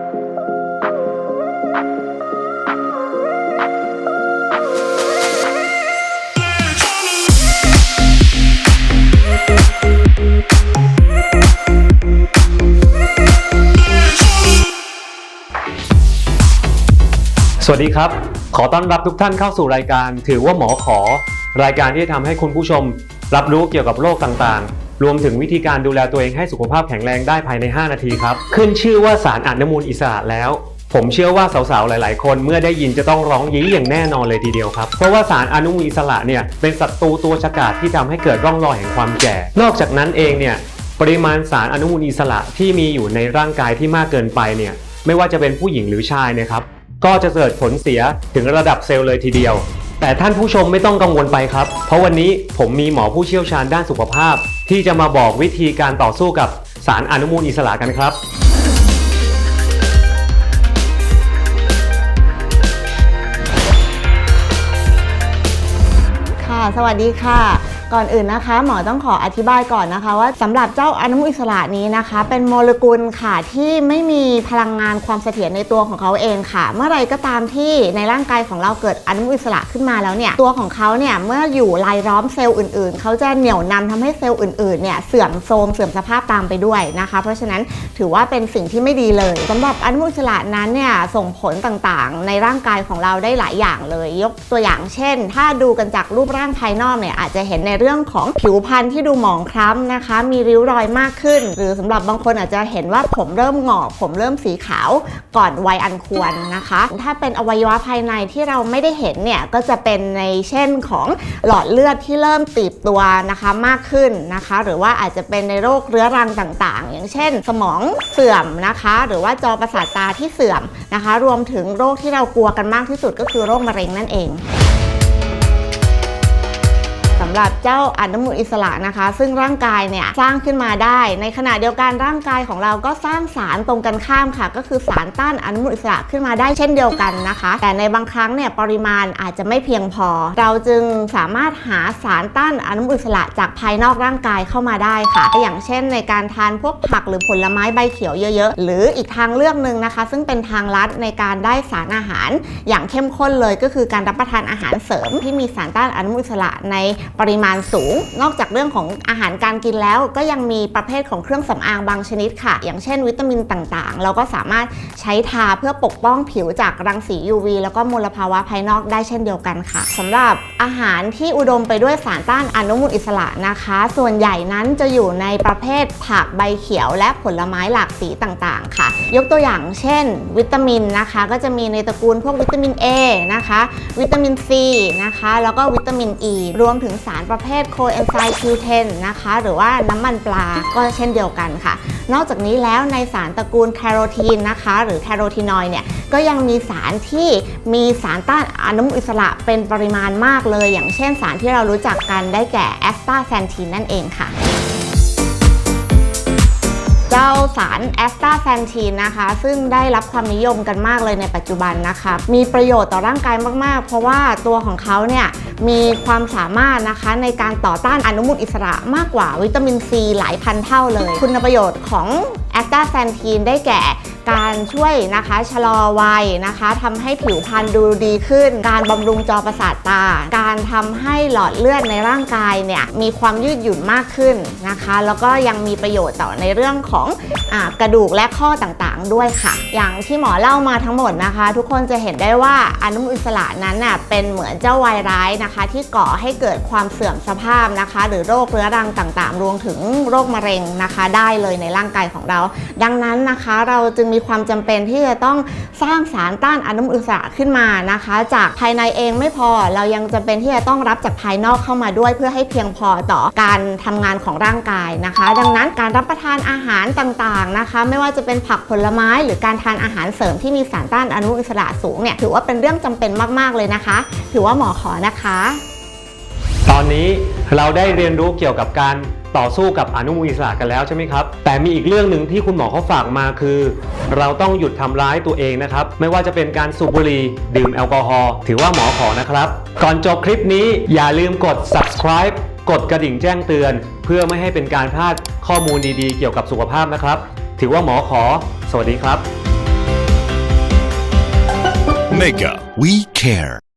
สวัสดีครับ ขอต้อนรับทุกท่านเข้าสู่รายการ ถือว่าหมอขอ รายการที่จะทำให้คุณผู้ชม รับรู้เกี่ยวกับโรคต่างๆ รวมถึงวิธีการดูแลตัวเองให้สุขภาพแข็งแรงได้ภายใน 5 นาทีครับ ขึ้นชื่อว่าสารอนุมูลอิสระแล้ว ผมเชื่อว่าสาวๆ หลาย ๆ คนเมื่อได้ยินจะต้องร้องยี้อย่างแน่นอนเลยทีเดียวครับ เพราะว่าสารอนุมูลอิสระเนี่ยเป็นศัตรูตัวฉกาจที่ทำให้เกิดร่องรอยแห่งความแก่ นอกจากนั้นเองเนี่ยปริมาณสารอนุมูลอิสระที่มีอยู่ในร่างกายที่มากเกินไปเนี่ยไม่ว่าจะเป็นผู้หญิงหรือชายนะครับก็จะเกิดผลเสียถึงระดับเซลล์เลยทีเดียว แต่ท่านผู้ชมไม่ต้องกังวลไปครับ เพราะวันนี้ผมมีหมอผู้เชี่ยวชาญด้านสุขภาพ ที่จะมาบอกวิธีการต่อสู้กับสารอนุมูลอิสระกันครับ ค่ะ สวัสดีค่ะ ก่อนอื่นนะคะ หมอต้องขออธิบายก่อนนะคะ ว่าสำหรับเจ้าอนุมูลอิสระนี้นะคะ เป็นโมเลกุลค่ะที่ไม่มีพลังงานความเสถียรในตัวของเขาเองค่ะ เมื่อไรก็ตามที่ในร่างกายของเราเกิดอนุมูลอิสระขึ้นมาแล้วเนี่ยตัวของเขาเนี่ยเมื่ออยู่รายล้อมเซลล์อื่นๆ เขาจะเหนี่ยวนำทำให้เซลล์อื่นๆเนี่ยเสื่อมโทรมเสื่อมสภาพตามไปด้วยนะคะ เพราะฉะนั้นถือว่าเป็นสิ่งที่ไม่ดีเลยสำหรับอนุมูลอิสระนั้นเนี่ยส่งผลต่างๆ ในร่างกายของเราได้หลายอย่างเลย ยกตัวอย่างเช่น ถ้าดูกันจากรูปร่างภายนอกเนี่ยอาจจะเห็นในเรื่องของผิวพรรณที่ดูหมองคล้ำนะคะ มีริ้วรอยมากขึ้น หรือสำหรับบางคนอาจจะเห็นว่าผมเริ่มหงอก ผมเริ่มสีขาวก่อนวัยอันควรนะคะ ถ้าเป็นอวัยวะภายในที่เราไม่ได้เห็นเนี่ยก็จะเป็นในเช่นของหลอดเลือดที่เริ่มตีบตัวนะคะมากขึ้นนะคะ หรือว่าอาจจะเป็นในโรคเรื้อรังต่างๆ อย่างเช่น สมองเสื่อมนะคะ หรือว่าจอประสาทตาที่เสื่อมนะคะ รวมถึงโรคที่เรากลัวกันมากที่สุดก็คือโรคมะเร็งนั่นเองำหรับเจ้าอนุมูลอิสระนะคะ ซึ่งร่างกายเนี่ยสร้างขึ้นมาได้ ในขณะเดียวกันร่างกายของเราก็สร้างสารตรงกันข้ามค่ะ ก็คือสารต้านอนุมูลอิสระขึ้นมาได้เช่นเดียวกันนะคะ แต่ในบางครั้งเนี่ยปริมาณอาจจะไม่เพียงพอ เราจึงสามารถหาสารต้านอนุมูลอิสระจากภายนอกร่างกายเข้ามาได้ค่ะ อย่างเช่น ในการทานพวกผักหรือผลไม้ใบเขียวเยอะๆ หรืออีกทางเลือกหนึ่งนะคะ ซึ่งเป็นทางลัดในการได้สารอาหาร อย่างเข้มข้นเลยก็คือการรับประทานอาหารเสริมที่มีสารต้านอนุมูลอิสระในปริมาณสูง นอกจากเรื่องของอาหารการกินแล้วก็ยังมีประเภทของเครื่องสำอางบางชนิดค่ะ อย่างเช่นวิตามินต่างๆ เราก็สามารถใช้ทาเพื่อปกป้องผิวจากรังสี UV แล้วก็มลภาวะภายนอกได้เช่นเดียวกันค่ะสำหรับอาหารที่อุดมไปด้วยสารต้านอนุมูลอิสระนะคะ ส่วนใหญ่นั้นจะอยู่ในประเภทผักใบเขียวและผลไม้หลากสีต่างๆ ค่ะ ยกตัวอย่างเช่น วิตามินนะคะ ก็จะมีในตระกูลพวกวิตามิน A นะคะ วิตามิน C นะคะ แล้วก็วิตามิน E รวมถึงสารประเภทโคเอนไซม์ Q10 นะคะ หรือว่าน้ำมันปลาก็เช่นเดียวกันค่ะ นอกจากนี้แล้วในสารตระกูลแคโรทีนนะคะ หรือแคโรทีนอย์เนี่ยก็ยังมีสารที่มีสารต้านอนุมูลอิสระเป็นปริมาณมากเลย อย่างเช่นสารที่เรารู้จักกันได้แก่แอสตาแซนทีนนั่นเองค่ะ จ้าสารแอสตาแซนทีนนะคะ ซึ่งได้รับความนิยมกันมากเลยในปัจจุบันนะคะ มีประโยชน์ต่อร่างกายมาก ๆ เพราะว่าตัวของเขาเนี่ยมีความสามารถนะคะในการต่อต้านอนุมูลอิสระมากกว่าวิตามินซีหลายพันเท่าเลย คุณประโยชน์ของแอสตาแซนทีนได้แก่ การช่วยนะคะชะลอวัยนะคะทำให้ผิวพรรณดูดีขึ้น การบำรุงจอประสาทตา การทำให้หลอดเลือดในร่างกายเนี่ยมีความยืดหยุ่นมากขึ้นนะคะ แล้วก็ยังมีประโยชน์ต่อในเรื่องของอกระดูกและข้อต่างๆ ด้วยค่ะ อย่างที่หมอเล่ามาทั้งหมดนะคะ ทุกคนจะเห็นได้ว่าอนุมูลอิสระนั้นน่ะเป็นเหมือนเจ้าวายร้ายนะคะ ที่ก่อให้เกิดความเสื่อมสภาพนะคะ หรือโรคเรื้อรังต่างๆ รวมถึงโรคมะเร็งนะคะ ได้เลยในร่างกายของเรา ดังนั้นนะคะ เราจึงมีความจำเป็นที่จะต้องสร้างสารต้านอนุมูลอิสระขึ้นมานะคะ จากภายในเองไม่พอเรายังจำเป็นที่จะต้องรับจากภายนอกเข้ามาด้วย เพื่อให้เพียงพอต่อการทำงานของร่างกายนะคะ ดังนั้นการรับประทานอาหารต่างๆนะคะ ไม่ว่าจะเป็นผักผลไม้ หรือการทานอาหารเสริมที่มีสารต้านอนุมูลอิสระสูงเนี่ยถือว่าเป็นเรื่องจำเป็นมากๆเลยนะคะ ถือว่าหมอขอนะคะ อนนี้เราได้เรียนรู้เกี่ยวกับการต่อสู้กับอนุมูลอิสระกันแล้วใช่ไหมครับ แต่มีอีกเรื่องหนึ่งที่คุณหมอเขาฝากมาคือ เราต้องหยุดทำร้ายตัวเองนะครับ ไม่ว่าจะเป็นการสูบบุหรี่ดื่มแอลกอฮอล์ถือว่าหมอขอนะครับ ก่อนจบคลิปนี้อย่าลืมกด subscribe กดกระดิ่งแจ้งเตือน เพื่อไม่ให้เป็นการพลาดข้อมูลดีๆ เกี่ยวกับสุขภาพนะครับ ถือว่าหมอขอ สวัสดีครับ Mega, we care.